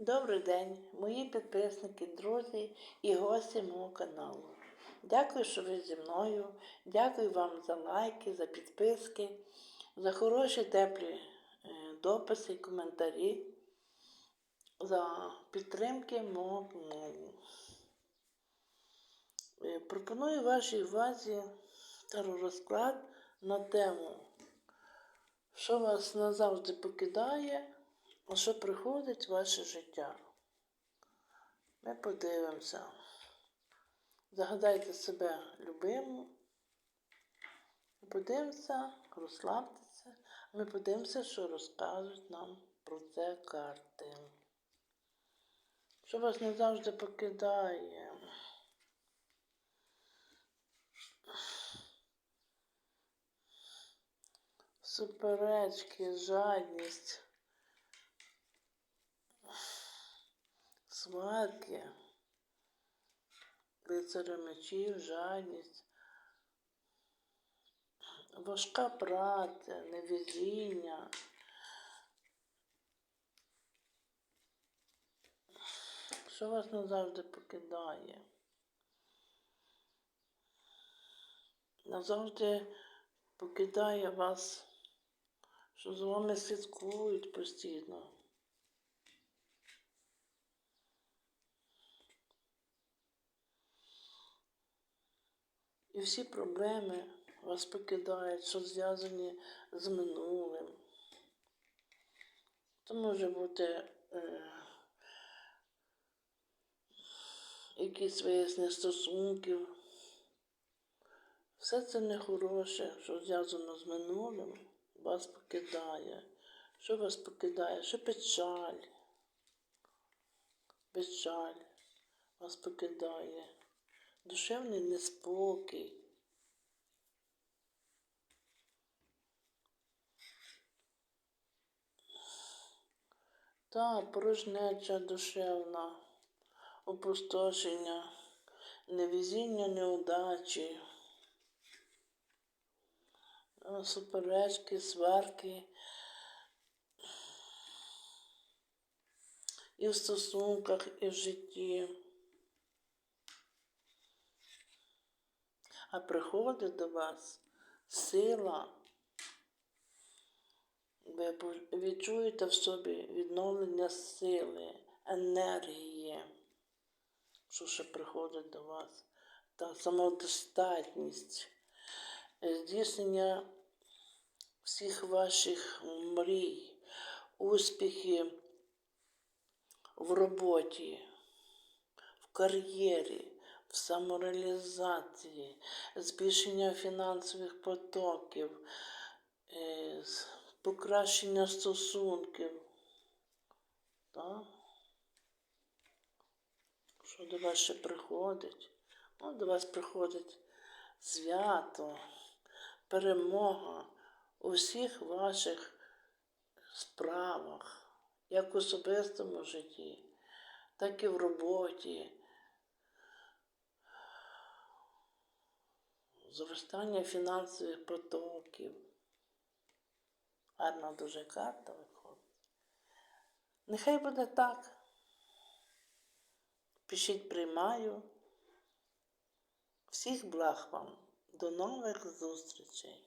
Добрий день, мої підписники, друзі і гості мого каналу. Дякую, що ви зі мною. Дякую вам за лайки, за підписки, за хороші теплі е, дописи, коментарі, за підтримки мого каналу. Е, Пропоную вашій увазі розклад на тему, що вас назавжди покидає, що приходить в ваше життя. Ми подивимося. Загадайте себе любиму. Ми подивимося, розслабтеся. Ми подивимося, що розкажуть нам про це карти. Що вас не завжди покидає. Суперечки, жадність, сварки, лицаря мечів, жадність, важка праця, невезіння. Що вас назавжди покидає? Назавжди покидає вас, що з вами слідкують постійно. І всі проблеми вас покидають, що зв'язані з минулим. Це може бути е, якісь вияснення стосунків. Все це нехороше, що зв'язано з минулим, вас покидає. Що вас покидає? Що печаль? Печаль вас покидає. Душевний неспокій. Та порожнеча душевна, опустошення, невезіння, неудачі, суперечки, сварки. І в стосунках, і в житті. А приходить до вас сила. Ви відчуєте в собі відновлення сили, енергії, що ще приходить до вас, та самодостатність, здійснення всіх ваших мрій, успіхи в роботі, в кар'єрі, в самореалізації, збільшення фінансових потоків, е, покращення стосунків. Так? Що до вас ще приходить? Ну, до вас приходить свято, перемога у всіх ваших справах, як в особистому житті, так і в роботі. Зростання фінансових потоків. Гарна дуже карта виходить. Нехай буде так. Пишіть, приймаю. Всіх благ вам. До нових зустрічей.